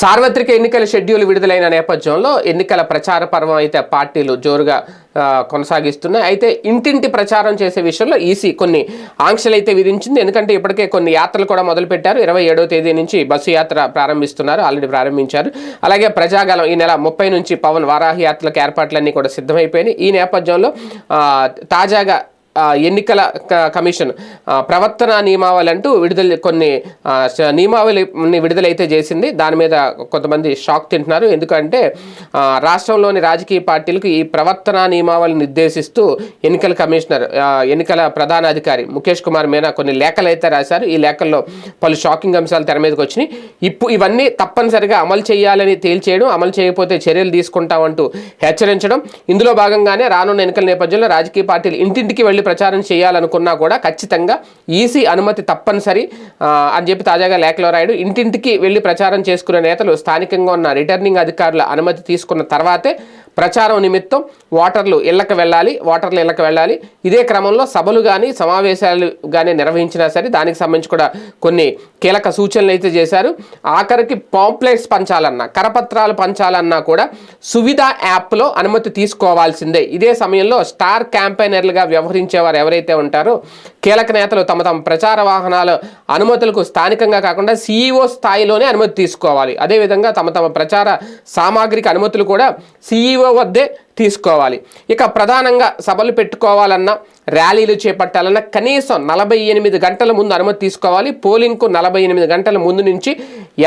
సార్వత్రిక ఎన్నికల షెడ్యూల్ విడుదలైన నేపథ్యంలో ఎన్నికల ప్రచార పర్వం అయితే పార్టీలు జోరుగా కొనసాగిస్తున్నాయి. అయితే ఇంటింటి ప్రచారం చేసే విషయంలో ఈసీ కొన్ని ఆంక్షలు అయితే విధించింది. ఎందుకంటే ఇప్పటికే కొన్ని యాత్రలు కూడా మొదలుపెట్టారు. ఇరవై ఏడవ తేదీ నుంచి బస్సు యాత్ర ప్రారంభిస్తున్నారు. ఆల్రెడీ ప్రారంభించారు. అలాగే ప్రజాగలం ఈ నెల ముప్పై నుంచి పవన్ వారాహి యాత్రలకు ఏర్పాట్లన్నీ కూడా సిద్ధమైపోయినాయి. ఈ నేపథ్యంలో తాజాగా ఎన్నికల కమిషన్. ప్రవర్తన నియమావళి అంటూ విడుదల కొన్ని నియమావళిని విడుదలైతే చేసింది. దాని మీద కొంతమంది షాక్ తింటున్నారు. ఎందుకంటే రాష్ట్రంలోని రాజకీయ పార్టీలకు ఈ ప్రవర్తన నియమావళిని నిర్దేశిస్తూ ఎన్నికల కమిషనర్ ఎన్నికల ప్రధాన అధికారి ముఖేష్ కుమార్ మీనా కొన్ని లేఖలు అయితే రాశారు. ఈ లేఖల్లో పలు షాకింగ్ అంశాలు తెర మీదకి వచ్చినాయి. ఇప్పుడు ఇవన్నీ తప్పనిసరిగా అమలు చేయాలని తేల్చేయడం అమలు చేయకపోతే చర్యలు తీసుకుంటామంటూ హెచ్చరించడం. ఇందులో భాగంగానే రానున్న ఎన్నికల నేపథ్యంలో రాజకీయ పార్టీలు ఇంటింటికి వెళ్ళి ప్రచారం చేయాలనుకున్నా కూడా ఖచ్చితంగా ఈసీ అనుమతి తప్పనిసరి ఆ, అని చెప్పి తాజాగా లేఖలో రాయడు. ఇంటింటికి వెళ్ళి ప్రచారం చేసుకునే నేతలు స్థానికంగా ఉన్న రిటర్నింగ్ అధికారుల అనుమతి తీసుకున్న తర్వాతే ప్రచారం నిమిత్తం ఓటర్లు ఇళ్ళకు వెళ్ళాలి ఓటర్లు ఇళ్ళకు వెళ్ళాలి. ఇదే క్రమంలో సభలు కానీ సమావేశాలు కానీ నిర్వహించినా సరే దానికి సంబంధించి కూడా కొన్ని కీలక సూచనలు అయితే చేశారు. ఆఖరికి పాంప్లెట్స్ పంచాలన్నా కరపత్రాలు పంచాలన్నా కూడా సువిధ యాప్లో అనుమతి తీసుకోవాల్సిందే. ఇదే సమయంలో స్టార్ క్యాంపెయినర్లుగా వ్యవహరించేవారు ఎవరైతే ఉంటారో కీలక నేతలు తమ తమ ప్రచార వాహనాల అనుమతులకు స్థానికంగా కాకుండా సీఈఓ స్థాయిలోనే అనుమతి తీసుకోవాలి. అదేవిధంగా తమ తమ ప్రచార సామాగ్రికి అనుమతులు కూడా సీఈఓ వద్దే తీసుకోవాలి. ఇక ప్రధానంగా సభలు పెట్టుకోవాలన్నా ర్యాలీలు చేపట్టాలన్నా కనీసం నలభై ఎనిమిది గంటల ముందు అనుమతి తీసుకోవాలి. పోలింగ్కు నలభై ఎనిమిది గంటల ముందు నుంచి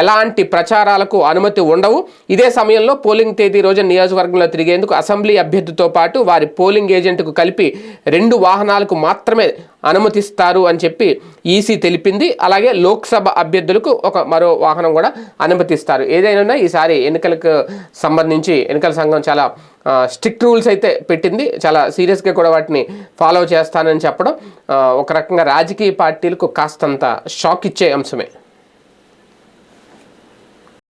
ఎలాంటి ప్రచారాలకు అనుమతి ఉండవు. ఇదే సమయంలో పోలింగ్ తేదీ రోజు నియోజకవర్గంలో తిరిగేందుకు అసెంబ్లీ అభ్యర్థితో పాటు వారి పోలింగ్ ఏజెంట్కు కలిపి రెండు వాహనాలకు మాత్రమే అనుమతిస్తారు అని చెప్పి ఈసీ తెలిపింది. అలాగే లోక్సభ అభ్యర్థులకు ఒక మరో వాహనం కూడా అనుమతిస్తారు. ఏదైనా ఈసారి ఎన్నికలకు సంబంధించి ఎన్నికల సంఘం చాలా స్ట్రిక్ట్ రూల్స్ అయితే పెట్టింది. చాలా సీరియస్గా కూడా వాటిని ఫాలో చేస్తానని చెప్పడం ఒక రకంగా రాజకీయ పార్టీలకు కాస్తంత షాక్ ఇచ్చే అంశమే.